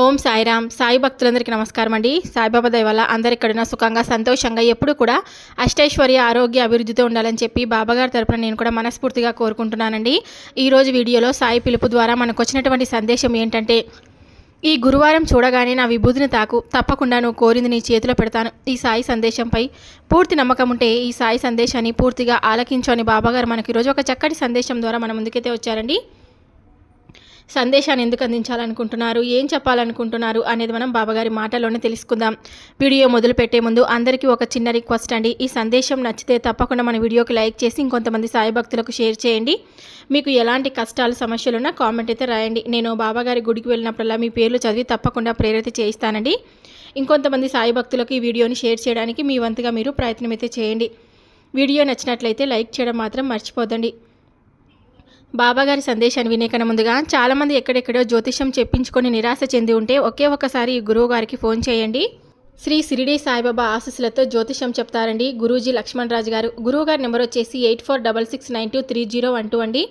ఓం సాయిరామ్. సాయి భక్తులందరికీ నమస్కారం అండి. సాయిబాబా దయ వల్ల అందరిక్కడున్న సుఖంగా సంతోషంగా ఎప్పుడు కూడా అష్టైశ్వర్య ఆరోగ్య అభివృద్ధితో ఉండాలని చెప్పి బాబాగారి తరపున నేను కూడా మనస్ఫూర్తిగా కోరుకుంటున్నానండి. ఈరోజు వీడియోలో సాయి పిలుపు ద్వారా మనకు వచ్చినటువంటి సందేశం ఏంటంటే ఈ గురువారం చూడగానే నా విభూతిని తాకు తప్పకుండా నువ్వు కోరింది నీ చేతిలో పెడతాను. ఈ సాయి సందేశంపై పూర్తి నమ్మకం ఉంటే ఈ సాయి సందేశాన్ని పూర్తిగా ఆలకించు అని బాబాగారు మనకి ఈరోజు ఒక చక్కటి సందేశం ద్వారా మన ముందుకైతే వచ్చారండి. సందేశాన్ని ఎందుకు అందించాలనుకుంటున్నారు? ఏం చెప్పాలనుకుంటున్నారు? అనేది మనం బాబాగారి మాటలోనే తెలుసుకుందాం. వీడియో మొదలు పెట్టే ముందు అందరికీ ఒక చిన్న రిక్వెస్ట్ అండి. ఈ సందేశం నచ్చితే తప్పకుండా మన వీడియోకి లైక్ చేసి ఇంకొంతమంది సాయి భక్తులకు షేర్ చేయండి. మీకు ఎలాంటి కష్టాలు సమస్యలు ఉన్నా కామెంట్ అయితే రాయండి. నేను బాబాగారి గుడికి వెళ్ళినప్పుడల్లా మీ పేర్లు చదివి తప్పకుండా ప్రేరిత చేయిస్తానండి. ఇంకొంతమంది సాయి భక్తులకు ఈ వీడియోని షేర్ చేయడానికి మీ వంతుగా మీరు ప్రయత్నం అయితే చేయండి. వీడియో నచ్చినట్లయితే లైక్ చేయడం మాత్రం మర్చిపోదండి బాబాగారి సందేశాన్ని వినేకన ముందుగా చాలామంది ఎక్కడెక్కడో జ్యోతిషం చెప్పించుకొని నిరాశ చెంది ఉంటే ఒకే ఒక్కసారి ఈ గురువు గారికి ఫోన్ చేయండి. శ్రీ సిరిడి సాయిబాబా ఆశీస్సులతో జ్యోతిషం చెప్తారండి గురూజీ లక్ష్మణ్ రాజు గారు. గురువు గారి నెంబర్ వచ్చేసి eight four double six nine two three zero one two అండి.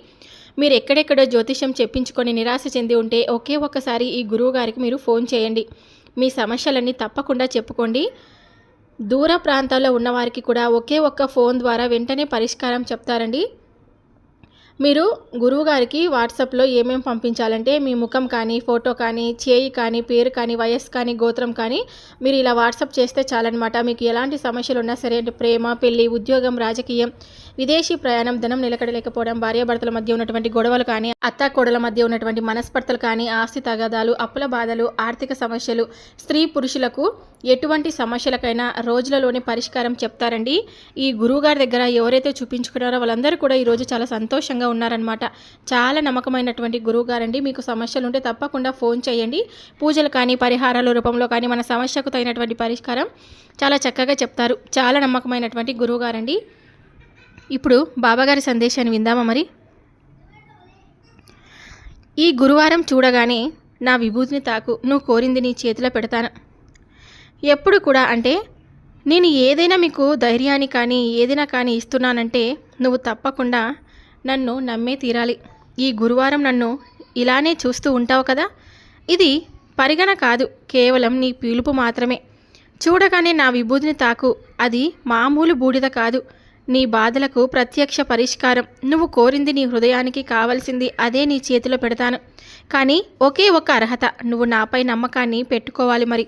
మీరు ఎక్కడెక్కడో జ్యోతిషం చెప్పించుకొని నిరాశ చెంది ఉంటే ఒకే ఒక్కసారి ఈ గురువు గారికి మీరు ఫోన్ చేయండి. మీ సమస్యలన్నీ తప్పకుండా చెప్పుకోండి. దూర ప్రాంతాల్లో ఉన్నవారికి కూడా ఒకే ఒక్క ఫోన్ ద్వారా వెంటనే పరిష్కారం చెప్తారండి. మీరు గురువుగారికి వాట్సాప్లో ఏమేమి పంపించాలంటే మీ ముఖం కానీ ఫోటో కానీ చేయి కానీ పేరు కానీ వయస్సు కానీ గోత్రం కానీ మీరు ఇలా వాట్సాప్ చేస్తే చాలన్నమాట. మీకు ఎలాంటి సమస్యలు ఉన్నా సరే అంటే ప్రేమ పెళ్ళి ఉద్యోగం రాజకీయం విదేశీ ప్రయాణం ధనం నిలకడలేకపోవడం భార్యాభర్తల మధ్య ఉన్నటువంటి గొడవలు కానీ అత్త కోడల మధ్య ఉన్నటువంటి మనస్పర్తలు కానీ ఆస్తి తగాదాలు అప్పుల బాధలు ఆర్థిక సమస్యలు స్త్రీ పురుషులకు ఎటువంటి సమస్యలకైనా రోజులలోనే పరిష్కారం చెప్తారండి. ఈ గురువుగారి దగ్గర ఎవరైతే చూపించుకున్నారో వాళ్ళందరూ కూడా ఈరోజు చాలా సంతోషంగా ఉన్నారనమాట చాలా నమ్మకమైనటువంటి గురువుగారండి. మీకు సమస్యలు ఉంటే తప్పకుండా ఫోన్ చేయండి. పూజలు కానీ పరిహారాల రూపంలో కానీ మన సమస్యకు తగినటువంటి పరిష్కారం చాలా చక్కగా చెప్తారు. చాలా నమ్మకమైనటువంటి గురువుగారండి. ఇప్పుడు బాబాగారి సందేశాన్ని విందామా మరి? ఈ గురువారం చూడగానే నా విభూతిని తాకు నువ్వు కోరింది నీ చేతిలో పెడతాను. ఎప్పుడు కూడా అంటే నేను ఏదైనా మీకు ధైర్యాన్ని కానీ ఏదైనా కానీ ఇస్తున్నానంటే నువ్వు తప్పకుండా నన్ను నమ్మే తీరాలి. ఈ గురువారం నన్ను ఇలానే చూస్తూ ఉంటావు కదా? ఇది పరిగణ కాదు కేవలం నీ పిలుపు మాత్రమే. చూడగానే నా విభూతిని తాకు అది మామూలు బూడిద కాదు. నీ బాధలకు ప్రత్యక్ష పరిష్కారం. నువ్వు కోరింది నీ హృదయానికి కావలసింది అదే నీ చేతిలో పెడతాను. కానీ ఒకే ఒక అర్హత. నువ్వు నాపై నమ్మకాన్ని పెట్టుకోవాలి మరి.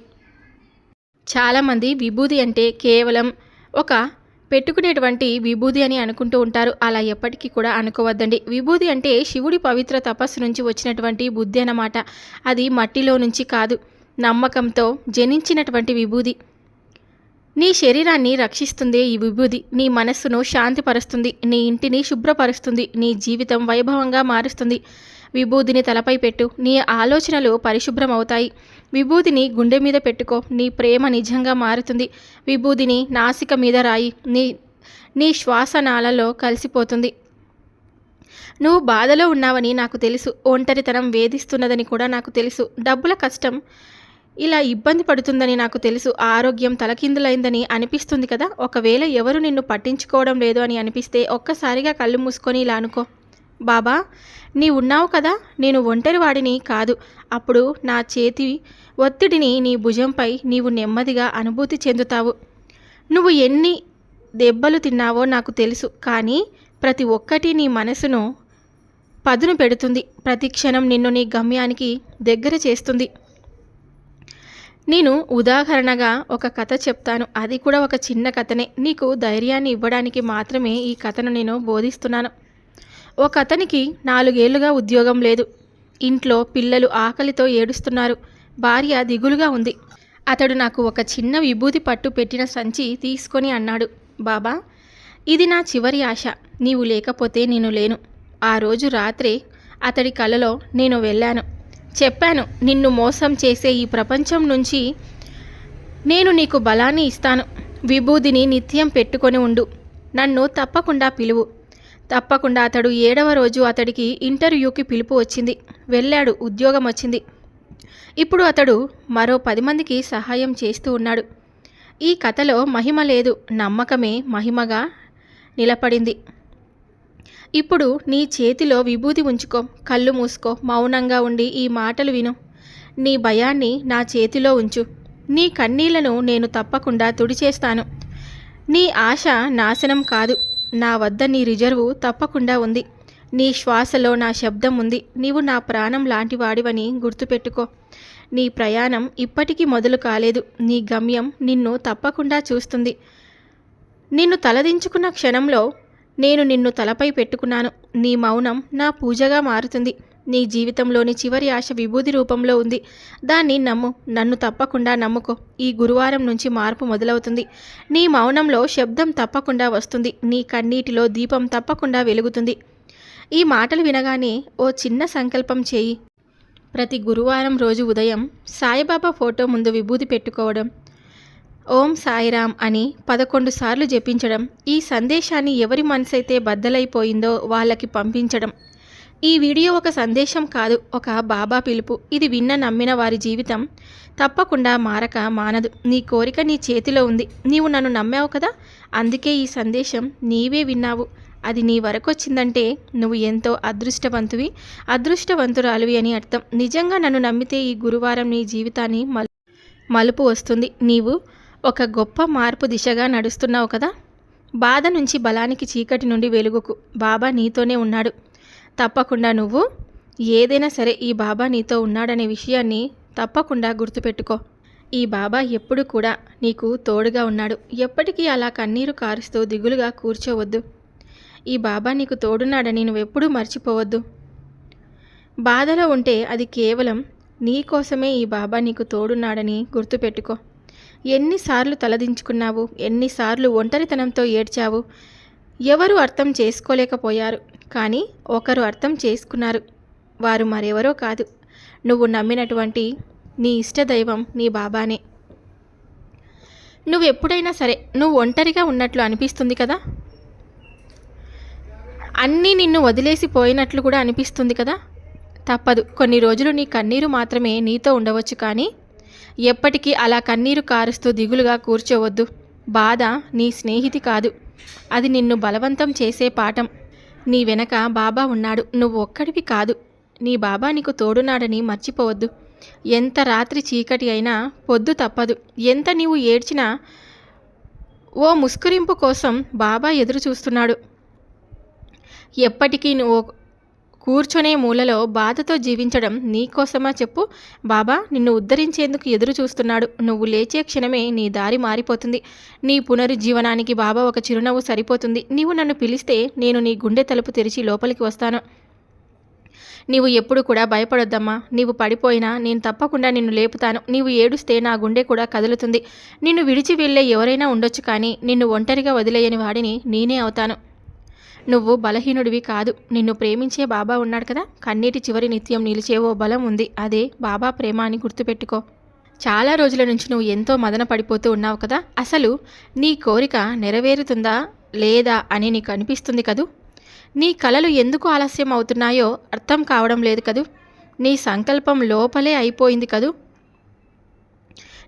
చాలామంది విభూది అంటే కేవలం ఒక పెట్టుకునేటువంటి విభూది అని అనుకుంటూ ఉంటారు. అలా ఎప్పటికీ కూడా అనుకోవద్దండి. విభూది అంటే శివుడి పవిత్ర తపస్సు నుంచి వచ్చినటువంటి బుద్ధి అన్నమాట. అది మట్టిలో నుంచి కాదు. నమ్మకంతో జనించినటువంటి విభూది నీ శరీరాన్ని రక్షిస్తుంది ఈ విభూది నీ మనస్సును శాంతిపరుస్తుంది. నీ ఇంటిని శుభ్రపరుస్తుంది. నీ జీవితం వైభవంగా మారుస్తుంది. విభూదిని తలపై పెట్టు. నీ ఆలోచనలు పరిశుభ్రం అవుతాయి విభూదిని గుండె మీద పెట్టుకో. నీ ప్రేమ నిజంగా మారుతుంది. విభూదిని నాసిక మీద రాయి. నీ నీ శ్వాసనాలలో కలిసిపోతుంది. నువ్వు బాధలో ఉన్నావని నాకు తెలుసు. ఒంటరితనం వేధిస్తున్నదని కూడా నాకు తెలుసు. డబ్బుల కష్టం ఇలా ఇబ్బంది పడుతుందని నాకు తెలుసు ఆరోగ్యం తలకిందులైందని అనిపిస్తుంది కదా. ఒకవేళ ఎవరు నిన్ను పట్టించుకోవడం లేదు అని అనిపిస్తే ఒక్కసారిగా కళ్ళు మూసుకొని ఇలా అనుకో. బాబా నీ ఉన్నావు కదా. నేను ఒంటరి వాడిని కాదు. అప్పుడు నా చేతి ఒత్తిడిని నీ భుజంపై నీవు నెమ్మదిగా అనుభూతి చెందుతావు. నువ్వు ఎన్ని దెబ్బలు తిన్నావో నాకు తెలుసు కానీ ప్రతి ఒక్కటి నీ మనసును పదును పెడుతుంది. ప్రతి క్షణం నిన్ను నీ గమ్యానికి దగ్గర చేస్తుంది. నేను ఉదాహరణగా ఒక కథ చెప్తాను. అది కూడా ఒక చిన్న కథనే. నీకు ధైర్యాన్ని ఇవ్వడానికి మాత్రమే ఈ కథను నేను బోధిస్తున్నాను. ఒక అతనికి నాలుగేళ్ళుగా ఉద్యోగం లేదు. ఇంట్లో పిల్లలు ఆకలితో ఏడుస్తున్నారు. భార్య దిగులుగా ఉంది. అతడు నాకు ఒక చిన్న విభూతి పట్టు పెట్టిన సంచి తీసుకొని అన్నాడు. బాబా ఇది నా చివరి ఆశ. నీవు లేకపోతే నేను లేను. ఆ రోజు రాత్రే అతడి కలలో నేను వెళ్ళాను. చెప్పాను నిన్ను మోసం చేసే ఈ ప్రపంచం నుంచి నేను నీకు బలాన్ని ఇస్తాను. విభూదిని నిత్యం పెట్టుకొని ఉండు. నన్ను తప్పకుండా పిలువు. తప్పకుండా అతడు ఏడవ రోజు అతడికి ఇంటర్వ్యూకి పిలుపు వచ్చింది. వెళ్ళాడు ఉద్యోగం వచ్చింది. ఇప్పుడు అతడు మరో పది మందికి సహాయం చేస్తూ ఉన్నాడు. ఈ కథలో మహిమ లేదు నమ్మకమే మహిమగా నిలబడింది. ఇప్పుడు నీ చేతిలో విభూతి ఉంచుకో కళ్ళు మూసుకో మౌనంగా ఉండి ఈ మాటలు విను. నీ భయాన్ని నా చేతిలో ఉంచు. నీ కన్నీళ్ళను నేను తప్పకుండా తుడిచేస్తాను. నీ ఆశ నాశనం కాదు. నా వద్ద నీ రిజర్వు తప్పకుండా ఉంది. నీ శ్వాసలో నా శబ్దం ఉంది. నీవు నా ప్రాణం లాంటి వాడివని గుర్తుపెట్టుకో. నీ ప్రయాణం ఇప్పటికీ మొదలు కాలేదు. నీ గమ్యం నిన్ను తప్పకుండా చూస్తుంది. నిన్ను తలదించుకున్న క్షణంలో నేను నిన్ను తలపై పెట్టుకున్నాను. నీ మౌనం నా పూజగా మారుతుంది. నీ జీవితంలోని చివరి ఆశ విభూది రూపంలో ఉంది. దాన్ని నమ్ము. నన్ను తప్పకుండా నమ్ముకో. ఈ గురువారం నుంచి మార్పు మొదలవుతుంది. నీ మౌనంలో శబ్దం తప్పకుండా వస్తుంది. నీ కన్నీటిలో దీపం తప్పకుండా వెలుగుతుంది. ఈ మాటలు వినగానే ఓ చిన్న సంకల్పం చేయి. ప్రతి గురువారం రోజు ఉదయం సాయిబాబా ఫోటో ముందు విభూది పెట్టుకోవడం ఓం సాయిరామ్ అని పదకొండు సార్లు జపించడం ఈ సందేశాన్ని ఎవరి మనసైతే బద్దలైపోయిందో వాళ్ళకి పంపించడం. ఈ వీడియో ఒక సందేశం కాదు ఒక బాబా పిలుపు. ఇది విన్న నమ్మిన వారి జీవితం. తప్పకుండా మారక మానదు. నీ కోరిక నీ చేతిలో ఉంది. నీవు నన్ను నమ్మావు కదా? అందుకే ఈ సందేశం నీవే విన్నావు. అది నీ వరకు వచ్చిందంటే నువ్వు ఎంతో అదృష్టవంతువి అదృష్టవంతురాలువి అని అర్థం. నిజంగా నన్ను నమ్మితే ఈ గురువారం నీ జీవితాన్ని మలు మలుపు వస్తుంది. నీవు ఒక గొప్ప మార్పు దిశగా నడుస్తున్నావు కదా? బాధ నుంచి బలానికి చీకటి నుండి వెలుగుకు బాబా నీతోనే ఉన్నాడు. తప్పకుండా నువ్వు ఏదైనా సరే ఈ బాబా నీతో ఉన్నాడనే విషయాన్ని తప్పకుండా గుర్తుపెట్టుకో. ఈ బాబా ఎప్పుడు కూడా నీకు తోడుగా ఉన్నాడు. ఎప్పటికీ అలా కన్నీరు కారుస్తూ దిగులుగా కూర్చోవద్దు. ఈ బాబా నీకు తోడున్నాడని నువ్వెప్పుడూ మర్చిపోవద్దు. బాధలో ఉంటే అది కేవలం నీ కోసమే ఈ బాబా నీకు తోడున్నాడని గుర్తుపెట్టుకో. ఎన్నిసార్లు తలదించుకున్నావు? ఎన్నిసార్లు ఒంటరితనంతో ఏడ్చావు? ఎవరు అర్థం చేసుకోలేకపోయారు. కానీ ఒకరు అర్థం చేసుకున్నారు. వారు మరెవరో కాదు. నువ్వు నమ్మినటువంటి నీ ఇష్టదైవం నీ బాబానే. నువ్వు ఎప్పుడైనా సరే నువ్వు ఒంటరిగా ఉన్నట్లు అనిపిస్తుంది కదా? అన్నీ నిన్ను వదిలేసి పోయినట్లు కూడా అనిపిస్తుంది కదా? తప్పదు. కొన్ని రోజులు నీ కన్నీరు మాత్రమే నీతో ఉండవచ్చు కానీ ఎప్పటికీ అలా కన్నీరు కారుస్తూ దిగులుగా కూర్చోవద్దు. బాధ నీ స్నేహితి కాదు. అది నిన్ను బలవంతం చేసే పాఠం. నీ వెనక బాబా ఉన్నాడు. నువ్వు ఒక్కడివి కాదు. నీ బాబా నీకు తోడునాడని మర్చిపోవద్దు. ఎంత రాత్రి చీకటి అయినా పొద్దు తప్పదు. ఎంత నీవు ఏడ్చినా ఓ ముస్కురింపు కోసం బాబా ఎదురు చూస్తున్నాడు ఎప్పటికీ నువ్వు కూర్చొనే మూలలో బాధతో జీవించడం నీకోసమా చెప్పు. బాబా నిన్ను ఉద్ధరించేందుకు ఎదురు చూస్తున్నాడు. నువ్వు లేచే క్షణమే నీ దారి మారిపోతుంది. నీ పునరుజ్జీవనానికి బాబా ఒక చిరునవ్వు సరిపోతుంది. నీవు నన్ను పిలిస్తే నేను నీ గుండె తలుపు తెరిచి లోపలికి వస్తాను. నీవు ఎప్పుడు కూడా భయపడొద్దమ్మా. నీవు పడిపోయినా నేను తప్పకుండా నిన్ను లేపుతాను. నీవు ఏడుస్తే నా గుండె కూడా కదులుతుంది. నిన్ను విడిచి వెళ్ళే ఎవరైనా ఉండొచ్చు కానీ నిన్ను ఒంటరిగా వదిలేయని వాడిని నేనే అవుతాను. నువ్వు బలహీనుడివి కాదు. నిన్ను ప్రేమించే బాబా ఉన్నాడు కదా. కన్నీటి చివరి నిత్యం నిలిచేవో బలం ఉంది. అదే బాబా ప్రేమ అని గుర్తుపెట్టుకో. చాలా రోజుల నుంచి నువ్వు ఎంతో మదన పడిపోతూ ఉన్నావు కదా. అసలు నీ కోరిక నెరవేరుతుందా లేదా అని నీకు అనిపిస్తుంది కదూ? నీ కలలు ఎందుకు ఆలస్యం అవుతున్నాయో అర్థం కావడం లేదు కదూ? నీ సంకల్పం లోపలే అయిపోయింది కదూ?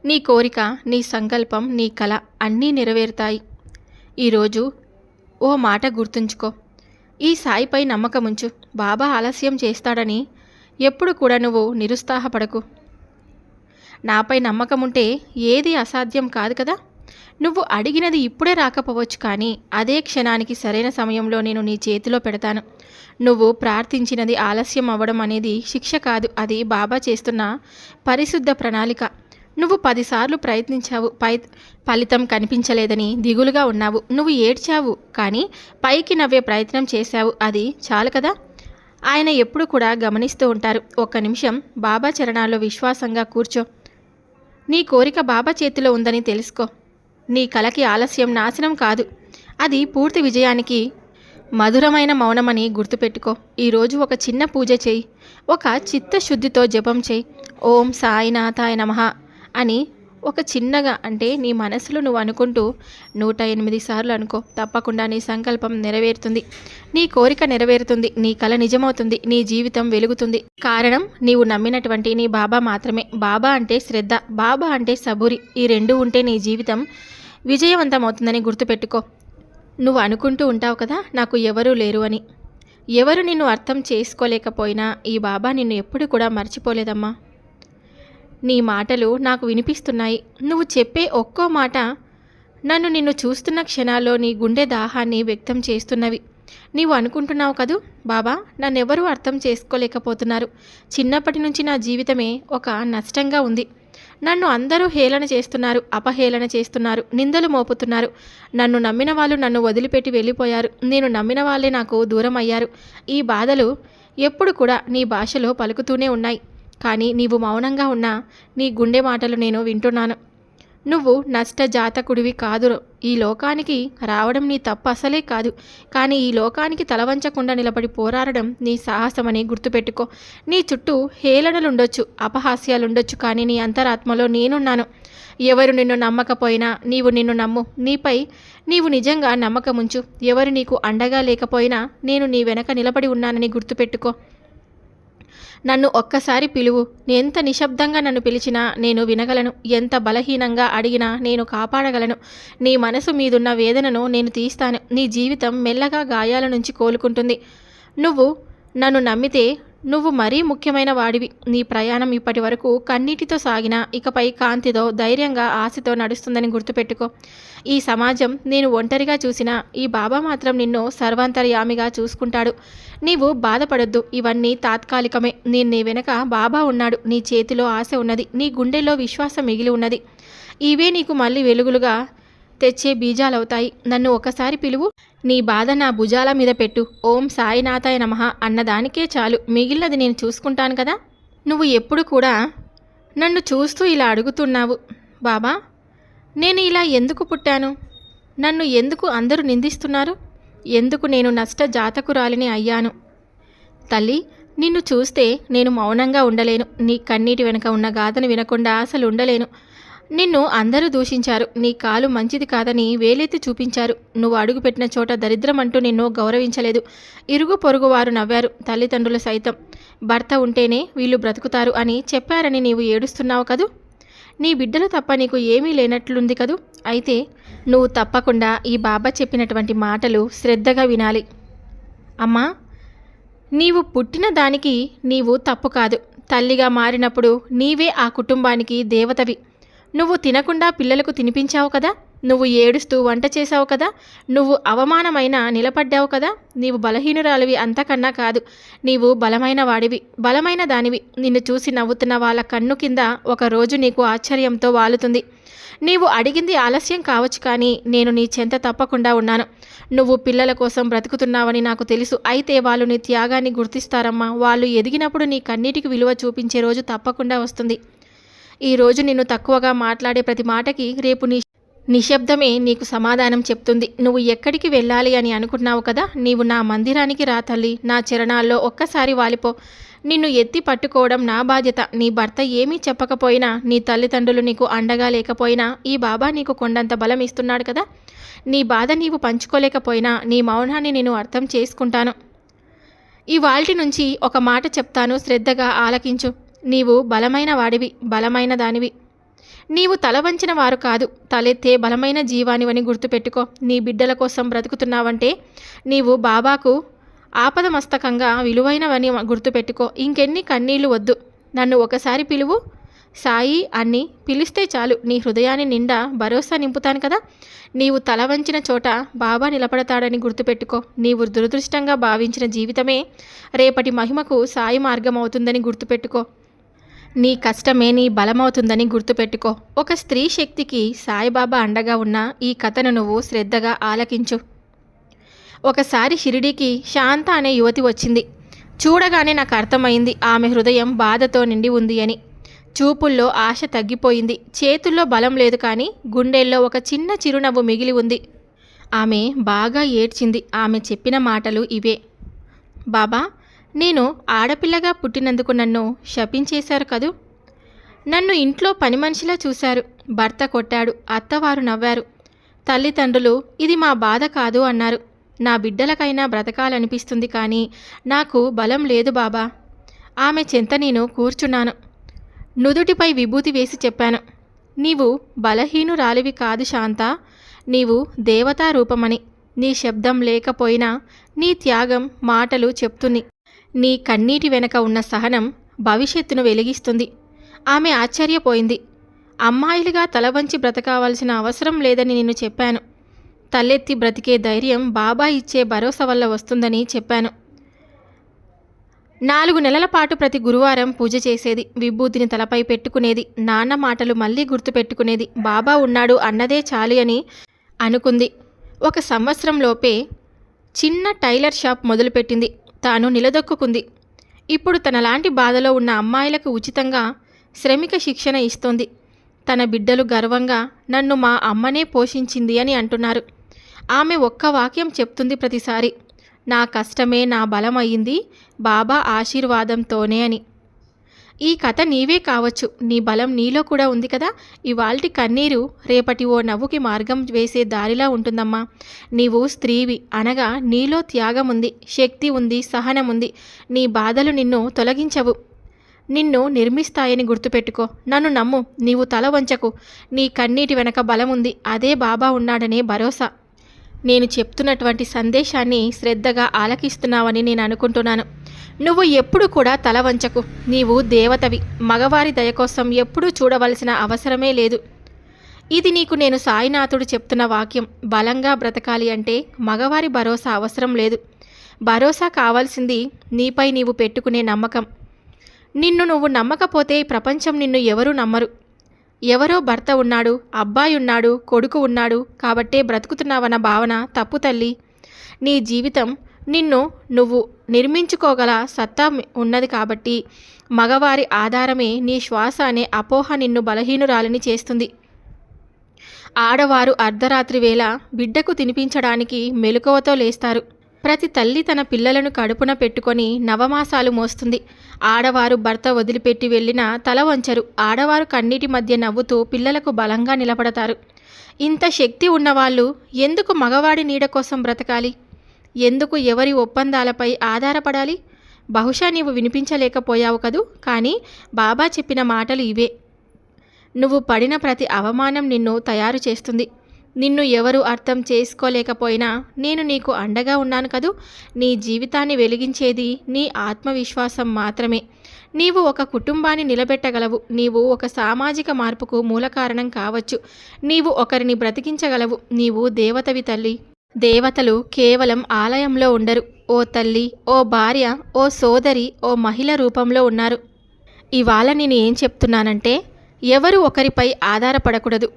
నీ కోరిక నీ సంకల్పం నీ కళ అన్నీ నెరవేరుతాయి. ఈరోజు ఓ మాట గుర్తుంచుకో. ఈ సాయిపై నమ్మకముంచు. బాబా ఆలస్యం చేస్తాడని ఎప్పుడు కూడా నువ్వు నిరుత్సాహపడకు. నాపై నమ్మకం ఉంటే ఏది అసాధ్యం కాదు కదా? నువ్వు అడిగినది ఇప్పుడే రాకపోవచ్చు కానీ అదే క్షణానికి సరైన సమయంలో నేను నీ చేతిలో పెడతాను. నువ్వు ప్రార్థించినది ఆలస్యం అవ్వడం అనేది శిక్ష కాదు. అది బాబా చేస్తున్న పరిశుద్ధ ప్రణాళిక. నువ్వు పదిసార్లు ప్రయత్నించావు పై ఫలితం కనిపించలేదని దిగులుగా ఉన్నావు నువ్వు ఏడ్చావు కానీ పైకి నవ్వే ప్రయత్నం చేశావు అది చాలు కదా? ఆయన ఎప్పుడు కూడా గమనిస్తూ ఉంటారు. ఒక్క నిమిషం బాబా చరణాల్లో విశ్వాసంగా కూర్చో. నీ కోరిక బాబా చేతిలో ఉందని తెలుసుకో. నీ కలకి ఆలస్యం నాశనం కాదు. అది పూర్తి విజయానికి మధురమైన మౌనమని గుర్తుపెట్టుకో. ఈరోజు ఒక చిన్న పూజ చేయి. ఒక చిత్తశుద్ధితో జపం చేయి. ఓం సాయినాథాయ నమః. అని ఒక చిన్నగా అంటే నీ మనసులో నువ్వు అనుకుంటూ నూట ఎనిమిది సార్లు అనుకో. తప్పకుండా నీ సంకల్పం నెరవేరుతుంది. నీ కోరిక నెరవేరుతుంది. నీ కల నిజమవుతుంది. నీ జీవితం వెలుగుతుంది. కారణం నీవు నమ్మినటువంటి నీ బాబా మాత్రమే. బాబా అంటే శ్రద్ధ. బాబా అంటే సబూరి. ఈ రెండు ఉంటే నీ జీవితం విజయవంతమవుతుందని గుర్తుపెట్టుకో. నువ్వు అనుకుంటూ ఉంటావు కదా నాకు ఎవరూ లేరు అని. ఎవరు నిన్ను అర్థం చేసుకోలేకపోయినా ఈ బాబా నిన్ను ఎప్పుడు కూడా మర్చిపోలేదమ్మా. నీ మాటలు నాకు వినిపిస్తున్నాయి. నువ్వు చెప్పే ఒక్కో మాట నన్ను నిన్ను చూస్తున్న క్షణాల్లో నీ గుండె దాహాన్ని వ్యక్తం చేస్తున్నవి. నీవు అనుకుంటున్నావు కదూ? బాబా నన్నెవరూ అర్థం చేసుకోలేకపోతున్నారు. చిన్నప్పటి నుంచి నా జీవితమే ఒక నష్టంగా ఉంది. నన్ను అందరూ హేళన చేస్తున్నారు అపహేళన చేస్తున్నారు నిందలు మోపుతున్నారు. నన్ను నమ్మిన వాళ్ళు నన్ను వదిలిపెట్టి వెళ్ళిపోయారు. నేను నమ్మిన వాళ్ళే నాకు దూరం అయ్యారు ఈ బాధలు ఎప్పుడు కూడా నీ భాషలో పలుకుతూనే ఉన్నాయి. కానీ నీవు మౌనంగా ఉన్నా నీ గుండె మాటలు నేను వింటున్నాను. నువ్వు నష్ట జాతకుడివి కాదురు. ఈ లోకానికి రావడం నీ తప్పు అసలే కాదు. కానీ ఈ లోకానికి తలవంచకుండా నిలబడి పోరాడడం నీ సాహసమని గుర్తుపెట్టుకో. నీ చుట్టూ హేళనలుండొచ్చు అపహాస్యాలుండొచ్చు కానీ నీ అంతరాత్మలో నేనున్నాను. ఎవరు నిన్ను నమ్మకపోయినా నీవు నిన్ను నమ్ము. నీపై నీవు నిజంగా నమ్మకముంచు. ఎవరు నీకు అండగా లేకపోయినా నేను నీ వెనక నిలబడి ఉన్నానని గుర్తుపెట్టుకో. నన్ను ఒక్కసారి పిలువు. ఎంత నిశ్శబ్దంగా నన్ను పిలిచినా నేను వినగలను. ఎంత బలహీనంగా అడిగినా నేను కాపాడగలను. నీ మనసు మీదున్న వేదనను నేను తీస్తాను. నీ జీవితం మెల్లగా గాయాల నుంచి కోలుకుంటుంది. నువ్వు నన్ను నమ్మితే నువ్వు మరీ ముఖ్యమైన వాడివి. నీ ప్రయాణం ఇప్పటి వరకు కన్నీటితో సాగినా ఇకపై కాంతితో ధైర్యంగా ఆశతో నడుస్తుందని గుర్తుపెట్టుకో. ఈ సమాజం నేను ఒంటరిగా చూసినా ఈ బాబా మాత్రం నిన్ను సర్వాంతర్యామిగా చూసుకుంటాడు. నీవు బాధపడొద్దు. ఇవన్నీ తాత్కాలికమే. నేను నీ వెనక బాబా ఉన్నాడు. నీ చేతిలో ఆశ ఉన్నది. నీ గుండెల్లో విశ్వాసం మిగిలి ఉన్నది. ఇవే నీకు మళ్ళీ వెలుగులుగా తెచ్చే బీజాలవుతాయి. నన్ను ఒకసారి పిలువు. నీ బాధ నా భుజాల మీద పెట్టు. ఓం సాయినాథాయ నమః అన్నదానికే చాలు. మిగిలినది నేను చూసుకుంటాను కదా? నువ్వు ఎప్పుడు కూడా నన్ను చూస్తూ ఇలా అడుగుతున్నావు. బాబా నేను ఇలా ఎందుకు పుట్టాను? నన్ను ఎందుకు అందరూ నిందిస్తున్నారు? ఎందుకు నేను నష్ట జాతకురాలిని అయ్యాను? తల్లి నిన్ను చూస్తే నేను మౌనంగా ఉండలేను. నీ కన్నీటి వెనుక ఉన్న గాథను వినకుండా అసలు ఉండలేను. నిన్ను అందరూ దూషించారు. నీ కాలు మంచిది కాదని వేలెత్తి చూపించారు. నువ్వు అడుగుపెట్టిన చోట దరిద్రం అంటూ నిన్ను గౌరవించలేదు. ఇరుగు పొరుగు వారు నవ్వారు తల్లిదండ్రులు సైతం. భర్త ఉంటేనే వీళ్ళు బ్రతుకుతారు అని చెప్పారని నీవు ఏడుస్తున్నావు కదూ? నీ బిడ్డలు తప్ప నీకు ఏమీ లేనట్లుంది కదూ? అయితే నువ్వు తప్పకుండా ఈ బాబా చెప్పినటువంటి మాటలు శ్రద్ధగా వినాలి. అమ్మా నీవు పుట్టిన దానికి నీవు తప్పు కాదు. తల్లిగా మారినప్పుడు నీవే ఆ కుటుంబానికి దేవతవి. నువ్వు తినకుండా పిల్లలకు తినిపించావు కదా? నువ్వు ఏడుస్తూ వంట చేశావు కదా? నువ్వు అవమానమైన నిలబడ్డావు కదా? నీవు బలహీనురాలివి అంతకన్నా కాదు. నీవు బలమైన వాడివి బలమైన దానివి. నిన్ను చూసి నవ్వుతున్న వాళ్ళ కన్ను కింద ఒక రోజు నీకు ఆశ్చర్యంతో వాలుతుంది. నీవు అడిగింది ఆలస్యం కావచ్చు కానీ నేను నీ చెంత తప్పకుండా ఉన్నాను. నువ్వు పిల్లల కోసం బ్రతుకుతున్నావని నాకు తెలుసు. అయితే వాళ్ళు నీ త్యాగాన్ని గుర్తిస్తారమ్మా. వాళ్ళు ఎదిగినప్పుడు నీ కన్నీటికి విలువ చూపించే రోజు తప్పకుండా వస్తుంది. ఈ రోజు నిన్ను తక్కువగా మాట్లాడే ప్రతి మాటకి రేపు నీ నిశ్శబ్దమే నీకు సమాధానం చెప్తుంది. నువ్వు ఎక్కడికి వెళ్ళాలి అని అనుకున్నావు కదా? నీవు నా మందిరానికి రా తల్లి. నా చరణాల్లో ఒక్కసారి వాలిపో. నిన్ను ఎత్తి పట్టుకోవడం నా బాధ్యత. నీ భర్త ఏమీ చెప్పకపోయినా నీ తల్లిదండ్రులు నీకు అండగా లేకపోయినా ఈ బాబా నీకు కొండంత బలం ఇస్తున్నాడు కదా? నీ బాధ నీవు పంచుకోలేకపోయినా నీ మౌనాన్ని నేను అర్థం చేసుకుంటాను. ఇవాల్టి నుంచి ఒక మాట చెప్తాను. శ్రద్ధగా ఆలకించు. నీవు బలమైన వాడివి బలమైన దానివి. నీవు తల వంచిన వారు కాదు తలెత్తే బలమైన జీవానివని గుర్తుపెట్టుకో. నీ బిడ్డల కోసం బ్రతుకుతున్నావంటే నీవు బాబాకు ఆపద మస్తకంగా విలువైనవని గుర్తుపెట్టుకో. ఇంకెన్ని కన్నీళ్ళు వద్దు. నన్ను ఒకసారి పిలువు. సాయి అన్ని పిలిస్తే చాలు. నీ హృదయాన్ని నిండా భరోసా నింపుతాను కదా. నీవు తల వంచిన చోట బాబా నిలబడతాడని గుర్తుపెట్టుకో. నీవు దురదృష్టంగా భావించిన జీవితమే రేపటి మహిమకు సాయి మార్గం అవుతుందని గుర్తుపెట్టుకో. నీ కష్టమే నీ బలమవుతుందని గుర్తుపెట్టుకో. ఒక స్త్రీ శక్తికి సాయిబాబా అండగా ఉన్న ఈ కథను నువ్వు శ్రద్ధగా ఆలకించు. ఒకసారి షిరిడీకి శాంత అనే యువతి వచ్చింది. చూడగానే నాకు అర్థమైంది ఆమె హృదయం బాధతో నిండి ఉంది అని. చూపుల్లో ఆశ తగ్గిపోయింది. చేతుల్లో బలం లేదు కానీ గుండెల్లో ఒక చిన్న చిరునవ్వు మిగిలి ఉంది. ఆమె బాగా ఏడ్చింది. ఆమె చెప్పిన మాటలు ఇవే. బాబా నేను ఆడపిల్లగా పుట్టినందుకు నన్ను శపించేశారు కదూ? నన్ను ఇంట్లో పని మనిషిలా చూశారు. భర్త కొట్టాడు అత్తవారు నవ్వారు. తల్లిదండ్రులు ఇది మా బాధ కాదు అన్నారు. నా బిడ్డలకైనా బ్రతకాలనిపిస్తుంది కానీ నాకు బలం లేదు బాబా. ఆమె చెంత నేను కూర్చున్నాను. నుదుటిపై విభూతి వేసి చెప్పాను. నీవు బలహీనురాలివి కాదు శాంత. నీవు దేవతా రూపమని. నీ శబ్దం లేకపోయినా నీ త్యాగం మాటలు చెప్తుంది. నీ కన్నీటి వెనక ఉన్న సహనం భవిష్యత్తును వెలిగిస్తుంది. ఆమె ఆశ్చర్యపోయింది. అమ్మాయిలుగా తల వంచి బ్రతకావాల్సిన అవసరం లేదని నేను చెప్పాను. తలెత్తి బ్రతికే ధైర్యం బాబా ఇచ్చే భరోసా వల్ల వస్తుందని చెప్పాను. నాలుగు నెలల పాటు ప్రతి గురువారం పూజ చేసేది విభూతిని తలపై పెట్టుకునేది నాన్న మాటలు మళ్ళీ గుర్తుపెట్టుకునేది బాబా ఉన్నాడు అన్నదే చాలు అని అనుకుంది. ఒక సంవత్సరంలోపే చిన్న టైలర్ షాప్ మొదలుపెట్టింది. తాను నిలదొక్కుంది ఇప్పుడు తనలాంటి బాధలో ఉన్న అమ్మాయిలకు ఉచితంగా శ్రమిక శిక్షణ ఇస్తోంది. తన బిడ్డలు గర్వంగా నన్ను మా అమ్మనే పోషించింది అని అంటున్నారు. ఆమె ఒక్క వాక్యం చెప్తుంది ప్రతిసారి. నా కష్టమే నా బలం అయింది బాబా ఆశీర్వాదంతోనే అని. ఈ కథ నీవే కావచ్చు. నీ బలం నీలో కూడా ఉంది కదా. ఇవాల్టి కన్నీరు రేపటి ఓ నవ్వుకి మార్గం వేసే దారిలా ఉంటుందమ్మా. నీవు స్త్రీవి. అనగా నీలో త్యాగం ఉంది శక్తి ఉంది సహనం ఉంది. నీ బాధలు నిన్ను తొలగించవు. నిన్ను నిర్మిస్తాయని గుర్తుపెట్టుకో. నన్ను నమ్ము. నీవు తల వంచకు. నీ కన్నీటి వెనక బలం ఉంది. అదే బాబా ఉన్నాడనే భరోసా. నేను చెప్తున్నటువంటి సందేశాన్ని శ్రద్ధగా ఆలకిస్తున్నావని నేను అనుకుంటున్నాను. నువ్వు ఎప్పుడు కూడా తల వంచకు. నీవు దేవతవి. మగవారి దయ కోసం ఎప్పుడూ చూడవలసిన అవసరమే లేదు. ఇది నీకు నేను సాయినాథుడు చెప్తున్న వాక్యం. బలంగా బ్రతకాలి అంటే మగవారి భరోసా అవసరం లేదు. భరోసా కావాల్సింది నీపై నీవు పెట్టుకునే నమ్మకం. నిన్ను నువ్వు నమ్మకపోతే ప్రపంచం నిన్ను ఎవరూ నమ్మరు. ఎవరో భర్త ఉన్నాడు అబ్బాయి ఉన్నాడు కొడుకు ఉన్నాడు కాబట్టే బ్రతుకుతున్నావన్న భావన తప్పు తల్లి. నీ జీవితం నిన్ను నువ్వు నిర్మించుకోగల సత్తా ఉన్నది కాబట్టి మగవారి ఆధారమే నీ శ్వాస అనే అపోహ నిన్ను బలహీనురాలిని చేస్తుంది. ఆడవారు అర్ధరాత్రి వేళ బిడ్డకు తినిపించడానికి మెలకువతో లేస్తారు. ప్రతి తల్లి తన పిల్లలను కడుపున పెట్టుకొని నవమాసాలు మోస్తుంది. ఆడవారు భర్త వదిలిపెట్టి వెళ్ళినా తల వంచరు. ఆడవారు కన్నీటి మధ్య నవ్వుతూ పిల్లలకు బలంగా నిలబడతారు. ఇంత శక్తి ఉన్నవాళ్ళు ఎందుకు మగవాడి నీడ కోసం బ్రతకాలి? ఎందుకు ఎవరి ఒప్పందాలపై ఆధారపడాలి? బహుశా నీవు వినిపించలేకపోయావు కదూ? కానీ బాబా చెప్పిన మాటలు ఇవే. నువ్వు పడిన ప్రతి అవమానం నిన్ను తయారు చేస్తుంది. నిన్ను ఎవరు అర్థం చేసుకోలేకపోయినా నేను నీకు అండగా ఉన్నాను కదూ. నీ జీవితాన్ని వెలిగించేది నీ ఆత్మవిశ్వాసం మాత్రమే. నీవు ఒక కుటుంబాన్ని నిలబెట్టగలవు. నీవు ఒక సామాజిక మార్పుకు మూల కారణం కావచ్చు. నీవు ఒకరిని బ్రతికించగలవు. నీవు దేవతవి తల్లి. దేవతలు కేవలం ఆలయంలో ఉండరు. ఓ తల్లి ఓ భార్య ఓ సోదరి ఓ మహిళ రూపంలో ఉన్నారు. ఇవాళ నేను ఏం చెప్తున్నానంటే ఎవరు ఒకరిపై ఆధారపడకూడదు.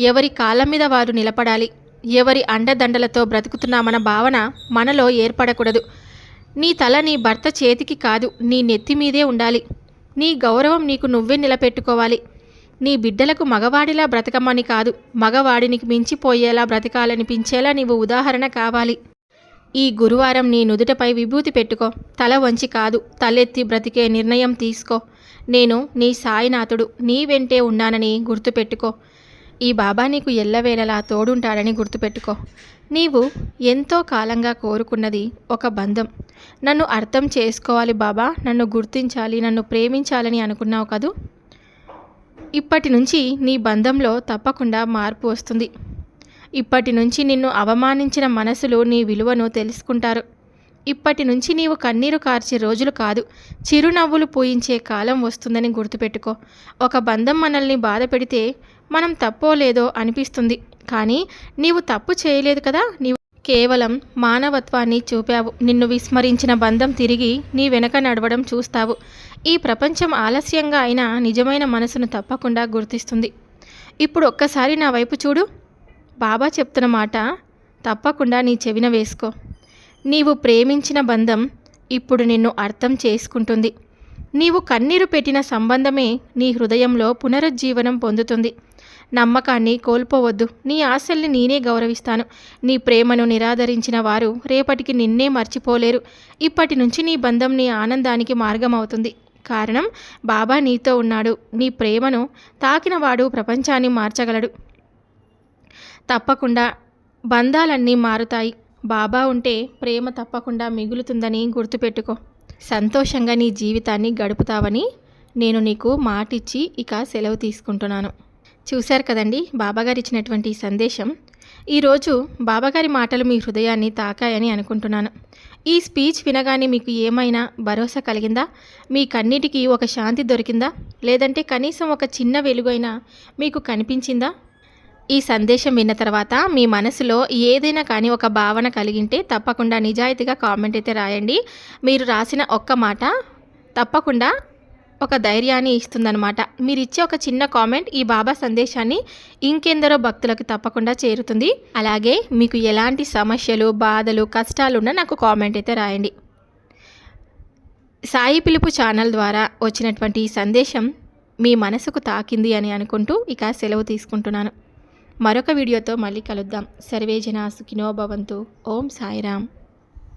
ఎవరి కాళ్ళ మీద వారు నిలబడాలి. ఎవరి అండదండలతో బ్రతుకుతున్నామన్న భావన మనలో ఏర్పడకూడదు. నీ తల నీ భర్త చేతికి కాదు నీ నెత్తి మీదే ఉండాలి. నీ గౌరవం నీకు నువ్వే నిలబెట్టుకోవాలి. నీ బిడ్డలకు మగవాడిలా బ్రతకమని కాదు మగవాడినికి మించిపోయేలా బ్రతకాలనిపించేలా నీవు ఉదాహరణ కావాలి. ఈ గురువారం నీ నుదుటపై విభూతి పెట్టుకో. తల వంచి కాదు తలెత్తి బ్రతికే నిర్ణయం తీసుకో. నేను నీ సాయినాథుడు నీ వెంటే ఉన్నానని గుర్తుపెట్టుకో. ఈ బాబా నీకు ఎల్లవేళలా తోడుంటాడని గుర్తుపెట్టుకో. నీవు ఎంతో కాలంగా కోరుకున్నది ఒక బంధం. నన్ను అర్థం చేసుకోవాలి బాబా నన్ను గుర్తించాలి నన్ను ప్రేమించాలని అనుకున్నావు కదూ? ఇప్పటి నుంచి నీ బంధంలో తప్పకుండా మార్పు వస్తుంది. ఇప్పటి నుంచి నిన్ను అవమానించిన మనసులు నీ విలువను తెలుసుకుంటారు. ఇప్పటి నుంచి నీవు కన్నీరు కార్చే రోజులు కాదు చిరునవ్వులు పూయించే కాలం వస్తుందని గుర్తుపెట్టుకో. ఒక బంధం మనల్ని బాధ పెడితే మనం తప్పో లేదో అనిపిస్తుంది. కానీ నీవు తప్పు చేయలేదు కదా నీవు కేవలం మానవత్వాన్ని చూపావు. నిన్ను విస్మరించిన బంధం తిరిగి నీ వెనక నడవడం చూస్తావు. ఈ ప్రపంచం ఆలస్యంగా అయినా నిజమైన మనసును తప్పకుండా గుర్తిస్తుంది. ఇప్పుడు ఒక్కసారి నా వైపు చూడు. బాబా చెప్తున్న మాట తప్పకుండా నీ చెవిన వేసుకో. నీవు ప్రేమించిన బంధం ఇప్పుడు నిన్ను అర్థం చేసుకుంటుంది. నీవు కన్నీరు పెట్టిన సంబంధమే నీ హృదయంలో పునరుజ్జీవనం పొందుతుంది. నమ్మకాన్ని కోల్పోవద్దు. నీ ఆశల్ని నేనే గౌరవిస్తాను. నీ ప్రేమను నిరాదరించిన వారు రేపటికి నిన్నే మర్చిపోలేరు. ఇప్పటి నుంచి నీ బంధం నీ ఆనందానికి మార్గమవుతుంది. కారణం బాబా నీతో ఉన్నాడు. నీ ప్రేమను తాకినవాడు ప్రపంచాన్ని మార్చగలడు. తప్పకుండా బంధాలన్నీ మారుతాయి. బాబా ఉంటే ప్రేమ తప్పకుండా మిగులుతుందని గుర్తుపెట్టుకో. సంతోషంగా నీ జీవితాన్ని గడుపుతావని నేను నీకు మాటిచ్చి ఇక సెలవు తీసుకుంటున్నాను. చూశారు కదండి బాబాగారు ఇచ్చినటువంటి సందేశం. ఈరోజు బాబాగారి మాటలు మీ హృదయాన్ని తాకాయని అనుకుంటున్నాను. ఈ స్పీచ్ వినగానే మీకు ఏమైనా భరోసా కలిగిందా? మీ కన్నిటికి ఒక శాంతి దొరికిందా? లేదంటే కనీసం ఒక చిన్న వెలుగైనా మీకు కనిపించిందా? ఈ సందేశం విన్న తర్వాత మీ మనసులో ఏదైనా కానీ ఒక భావన కలిగింటే తప్పకుండా నిజాయితీగా కామెంట్ అయితే రాయండి. మీరు రాసిన ఒక్క మాట తప్పకుండా ఒక ధైర్యాన్ని ఇస్తుందన్నమాట. మీరు ఇచ్చే ఒక చిన్న కామెంట్ ఈ బాబా సందేశాన్ని ఇంకెందరో భక్తులకు తప్పకుండా చేరుతుంది. అలాగే మీకు ఎలాంటి సమస్యలు బాధలు కష్టాలు ఉన్నా నాకు కామెంట్ అయితే రాయండి. సాయి పిలుపు ఛానల్ ద్వారా వచ్చినటువంటి ఈ సందేశం మీ మనసుకు తాకింది అని అనుకుంటూ ఇక సెలవు తీసుకుంటున్నాను. మరొక వీడియోతో మళ్ళీ కలుద్దాం. సర్వేజన సుఖినో భవంతు. ఓం సాయిరామ్.